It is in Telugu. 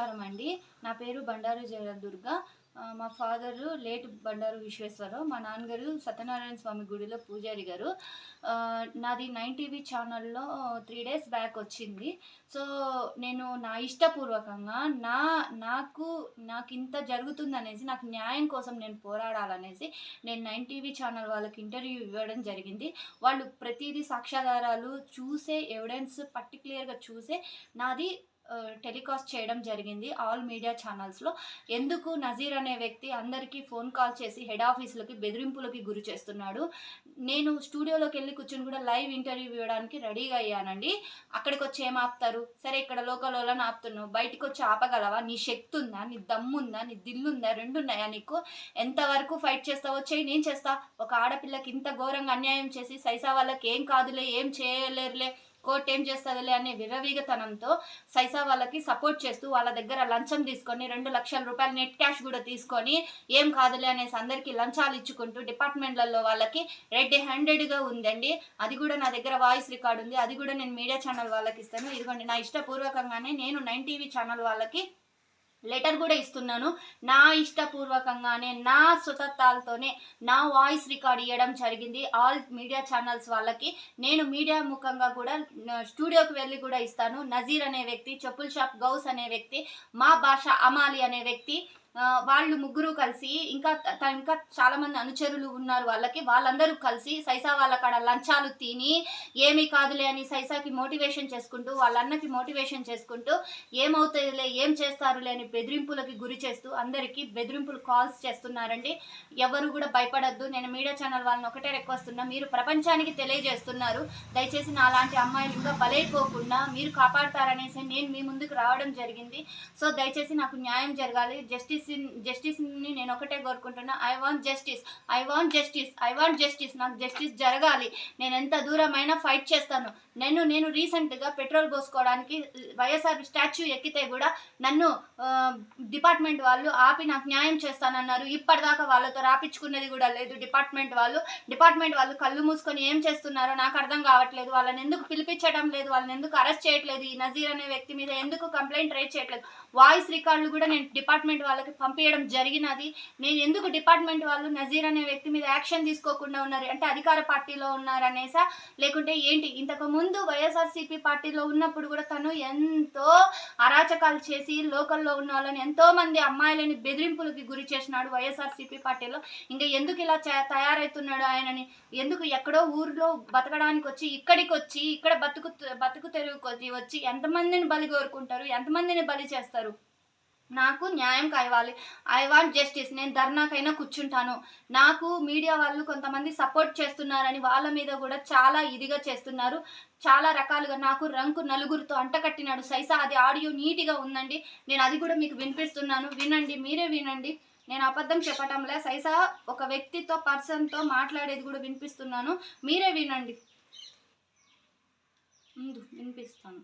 నమస్కారం అండి. నా పేరు బండారు జయదుర్గ. మా ఫాదరు లేట్ బండారు విశ్వేశ్వరరావు. మా నాన్నగారు సత్యనారాయణ స్వామి గుడిలో పూజారి గారు. నాది నైన్ టీవీ ఛానల్లో త్రీ డేస్ బ్యాక్ వచ్చింది. సో నేను నా ఇష్టపూర్వకంగా నా నాకు నాకు ఇంత జరుగుతుందనేసి నాకు న్యాయం కోసం నేను పోరాడాలనేసి నేను నైన్ టీవీ ఛానల్ వాళ్ళకి ఇంటర్వ్యూ ఇవ్వడం జరిగింది. వాళ్ళు ప్రతిదీ సాక్ష్యాధారాలు చూసే ఎవిడెన్స్ పర్టికులర్గా చూసే నాది టెలికాస్ట్ చేయడం జరిగింది ఆల్ మీడియా ఛానల్స్లో. ఎందుకు నజీర్ అనే వ్యక్తి అందరికీ ఫోన్ కాల్ చేసి హెడ్ ఆఫీసులకి బెదిరింపులకి గురి చేస్తున్నాడు? నేను స్టూడియోలోకి వెళ్ళి కూర్చొని కూడా లైవ్ ఇంటర్వ్యూ ఇవ్వడానికి రెడీగా అయ్యానండి. అక్కడికి వచ్చి ఏం ఆపుతారు? సరే ఇక్కడ లోకల్ వాళ్ళని ఆపుతున్నావు. బయటికి వచ్చి ఆపగలవా? నీ శక్తి ఉందా నీ దమ్ముందా? నీ దిల్లుందా? రెండు ఉన్నాయా నీకు? ఎంతవరకు ఫైట్ చేస్తావో చేయి నేను చేస్తా. ఒక ఆడపిల్లకి ఇంత ఘోరంగా అన్యాయం చేసి సైసా వాళ్ళకి ఏం కాదులే ఏం చేయలేరులే. కోర్టు ఏం చేస్తుందిలే అనే విరవీగతనంతో సైసా వాళ్ళకి సపోర్ట్ చేస్తూ వాళ్ళ దగ్గర లంచం తీసుకొని రెండు లక్షల రూపాయలు నెట్ క్యాష్ కూడా తీసుకొని ఏం కాదులే అనేసి అందరికీ లంచాలు ఇచ్చుకుంటూ డిపార్ట్మెంట్లలో వాళ్ళకి రెడ్ హ్యాండెడ్గా ఉందండి. అది కూడా నా దగ్గర వాయిస్ రికార్డ్ ఉంది. అది కూడా నేను మీడియా ఛానల్ వాళ్ళకి ఇస్తాను. ఇదిగోండి నా ఇష్టపూర్వకంగానే నేను నైన్ టీవీ ఛానల్ వాళ్ళకి లెటర్ కూడా ఇస్తున్నాను. నా ఇష్టపూర్వకంగానే నా సుతత్తాలతోనే నా వాయిస్ రికార్డ్ ఇవ్వడం జరిగింది. ఆల్ మీడియా ఛానల్స్ వాళ్ళకి నేను మీడియా ముఖంగా కూడా స్టూడియోకి వెళ్ళి కూడా ఇస్తాను. నజీర్ అనే వ్యక్తి చెప్పుల్ షాప్ గౌస్ అనే వ్యక్తి మా భాష అమాలి అనే వ్యక్తి వాళ్ళు ముగ్గురు కలిసి ఇంకా ఇంకా చాలా మంది అనుచరులు ఉన్నారు వాళ్ళకి. వాళ్ళందరూ కలిసి సైసా వాళ్ళ కాడ లంచాలు తిని ఏమీ కాదులే అని సైసాకి మోటివేషన్ చేసుకుంటూ వాళ్ళ అన్నకి మోటివేషన్ చేసుకుంటూ ఏమవుతుందిలే ఏం చేస్తారులే అని బెదిరింపులకి గురి చేస్తూ అందరికీ బెదిరింపులు కాల్స్ చేస్తున్నారండి. ఎవరు కూడా భయపడద్దు. నేను మీడియా ఛానల్ వాళ్ళని ఒకటే రిక్వెస్ట్ ఉన్నా మీరు ప్రపంచానికి తెలియజేస్తున్నారు. దయచేసి నా లాంటి అమ్మాయిలు ఇంకా బలైపోకుండా మీరు కాపాడతారనేసి నేను మీ ముందుకు రావడం జరిగింది. సో దయచేసి నాకు న్యాయం జరగాలి. జస్టిస్ జస్టిస్ని నేను ఒకటే కోరుకుంటున్నా. I want justice I want justice I want justice నాకు జస్టిస్ జరగాలి. నేను ఎంత దూరమైనా ఫైట్ చేస్తాను. నేను నేను రీసెంట్గా పెట్రోల్ పోసుకోవడానికి వైఎస్ఆర్ స్టాచ్యూ ఎక్కితే కూడా నన్ను డిపార్ట్మెంట్ వాళ్ళు ఆపి నాకు న్యాయం చేస్తానన్నారు. ఇప్పటిదాకా వాళ్ళతో రాపించుకున్నది కూడా లేదు డిపార్ట్మెంట్ వాళ్ళు. డిపార్ట్మెంట్ వాళ్ళు కళ్ళు మూసుకొని ఏం చేస్తున్నారో నాకు అర్థం కావట్లేదు. వాళ్ళని ఎందుకు పిలిపించడం లేదు? వాళ్ళని ఎందుకు అరెస్ట్ చేయట్లేదు? ఈ నజీర్ అనే వ్యక్తి మీద ఎందుకు కంప్లైంట్ రైజ్ చేయట్లేదు? వాయిస్ రికార్డులు కూడా నేను డిపార్ట్మెంట్ వాళ్ళకి పంపించడం జరిగినది. నేను ఎందుకు డిపార్ట్మెంట్ వాళ్ళు నజీర్ అనే వ్యక్తి మీద యాక్షన్ తీసుకోకుండా ఉన్నారు? అంటే అధికార పార్టీలో ఉన్నారనేసా లేకుంటే ఏంటి? ఇంతకు ముందు వైఎస్ఆర్సీపీ పార్టీలో ఉన్నప్పుడు కూడా తను ఎంతో అరాచకాలు చేసి లోకల్లో ఉన్న వాళ్ళని ఎంతో మంది అమ్మాయిలని బెదిరింపులకి గురి చేసినాడు వైఎస్ఆర్సీపీ పార్టీలో. ఇంకా ఎందుకు ఇలా తయారవుతున్నాడు ఆయనని? ఎందుకు ఎక్కడో ఊర్లో బతకడానికి వచ్చి ఇక్కడికి వచ్చి ఇక్కడ బతుకు బతుకు తెరువుకి వచ్చి ఎంతమందిని బలి కోరుకుంటారు? ఎంతమందిని బలి చేస్తారు? నాకు న్యాయం కావాలి. ఐ వాంట్ జస్టిస్ నేను ధర్నాకైనా కూర్చుంటాను. నాకు మీడియా వాళ్ళు కొంతమంది సపోర్ట్ చేస్తున్నారని వాళ్ళ మీద కూడా చాలా ఇదిగా చేస్తున్నారు. చాలా రకాలుగా నాకు రంకు నలుగురితో అంటకట్టినాడు. సైసా అది ఆడియో నీట్గా ఉందండి. నేను అది కూడా మీకు వినిపిస్తున్నాను. వినండి మీరే వినండి. నేను అబద్ధం చెప్పటంలే. సైసా ఒక వ్యక్తితో పర్సన్తో మాట్లాడేది కూడా వినిపిస్తున్నాను. మీరే వినండి. ముందు వినిపిస్తాను.